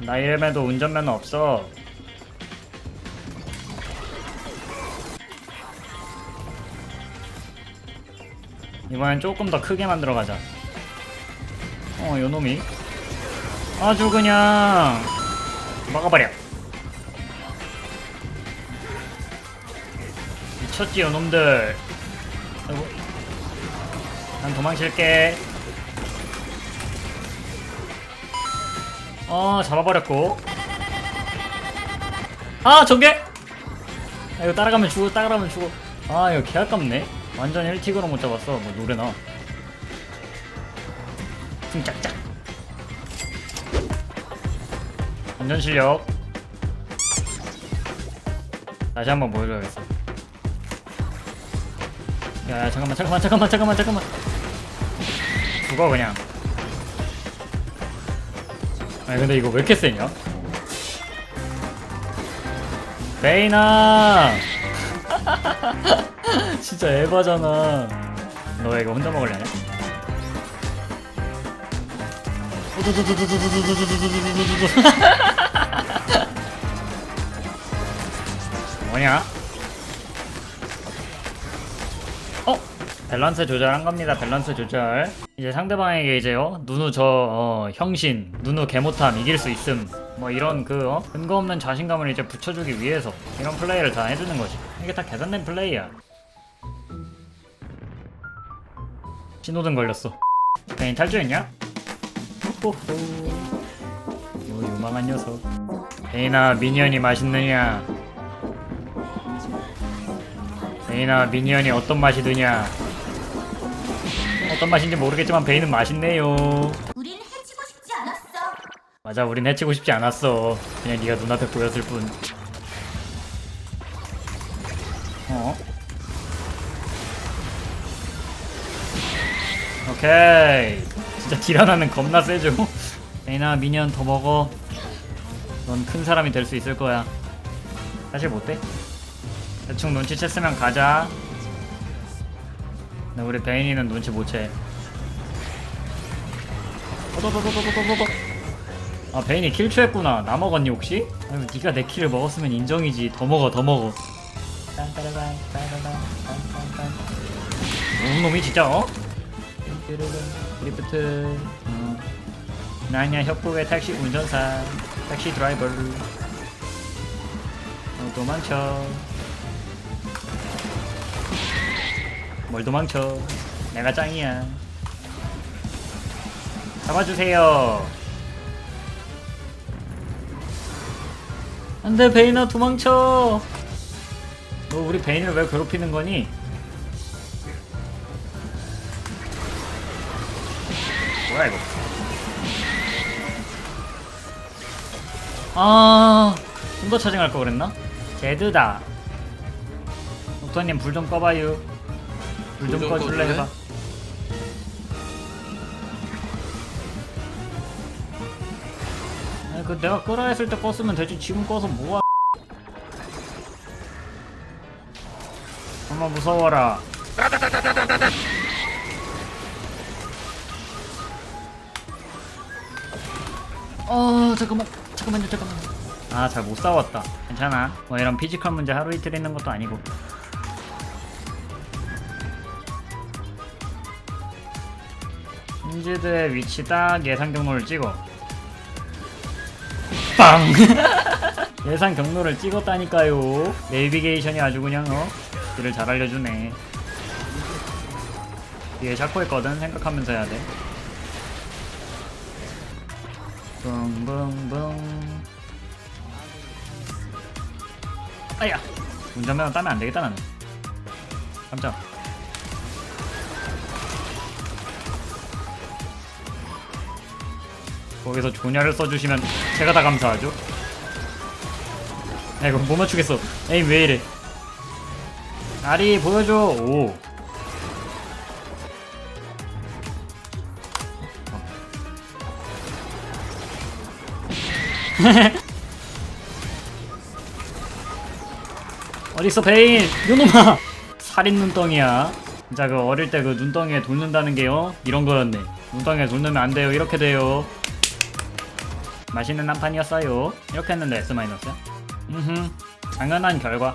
나 이름에도 운전면허 없어. 이번엔 조금 더 크게 만들어 가자. 어, 요놈이 아주 그냥 막아버려. 미쳤지, 요놈들. 아이고. 난 도망칠게. 어 잡아버렸고. 아 저게 아, 이거 따라가면 죽어 따라가면 죽어. 아 이거 개 아깝네. 완전 1틱으로 못 잡았어 뭐 노래나. 쿵짝짝. 완전 실력. 다시 한번 보여줘야겠어. 야, 야 잠깐만 잠깐만 잠깐만 잠깐만 잠깐만. 죽어 그냥 아니 근데 이거 왜 이렇게 세냐? 베이나 진짜 에바잖아 너 왜 이거 혼자 먹으려냐? 뭐냐? 어? 밸런스 조절한 겁니다. 밸런스 조절. 이제 상대방에게 이제요. 누누 저 어, 형신, 누누 개못함 이길 수 있음. 뭐 이런 그 어? 근거 없는 자신감을 이제 붙여주기 위해서 이런 플레이를 다 해주는 거지. 이게 다 계산된 플레이야. 신호등 걸렸어. 괜히 탈주했냐? 호호호. 뭐 유망한 녀석. 베이나 미니언이 맛있느냐? 베이나 미니언이 어떤 맛이 드냐? 어떤 맛인지 모르겠지만 베이는 맛있네요. 우린 해치고 싶지 않았어 맞아, 우린 해치고 싶지 않았어. 그냥 네가 눈앞에 보였을 뿐. 어? 오케이. 진짜 딜 하나는 겁나 세죠. 베이나 미니언 더 먹어. 넌 큰 사람이 될 수 있을 거야. 사실 못돼? 대충 눈치챘으면 가자. 근데 우리 베인이는 눈치 못 채. 아 베인이 킬 취했구나. 나 먹었니 혹시? 아니면 네가 내 킬을 먹었으면 인정이지. 더 먹어, 더 먹어. 음, 놈이 진짜 어? 리프트. 어. 나냐 협곡의 택시 운전사, 택시 드라이버. 어, 도망쳐. 뭘 도망쳐. 내가 짱이야. 잡아주세요. 안돼 베이나 도망쳐. 너 우리 베인을 왜 괴롭히는 거니? 뭐야 이거? 아... 좀 더 차징할 거 그랬나? 제드다. 독터님 불 좀 꺼봐요 불 좀 불좀 꺼줄래 꺼줄래? 해봐. 아니 그 내가 끄라 했을 때 껐으면 되지 지금 꺼서 뭐야. 엄마 무서워라. 어 잠깐만. 잠깐만요 잠깐만 아잘 못 싸웠다. 괜찮아. 뭐 이런 피지컬 문제 하루 이틀 있는 것도 아니고 인지드의 위치 딱 예상 경로를 찍어. 빵! 예상 경로를 찍었다니까요. 내비게이션이 아주 그냥 어? 길을 잘 알려주네. 뒤에 샤코 있거든? 생각하면서 해야 돼. 붕붕붕. 아야! 운전면허 따면 안 되겠다 나는. 깜짝 거기서 조냐를 써주시면 제가 다 감사하죠. 야 이거 못 맞추겠어? 에임 왜 이래? 아리 보여줘. 오. 어딨어 베인? 요놈아! 살인 눈덩이야. 진짜 그 어릴 때 그 눈덩이에 돋는다는 게요? 이런 거였네. 눈덩이에 돋으면 안 돼요. 이렇게 돼요 맛있는 한 판이었어요. 이렇게 했는데 S 마이너스. 음흠. 당연한 결과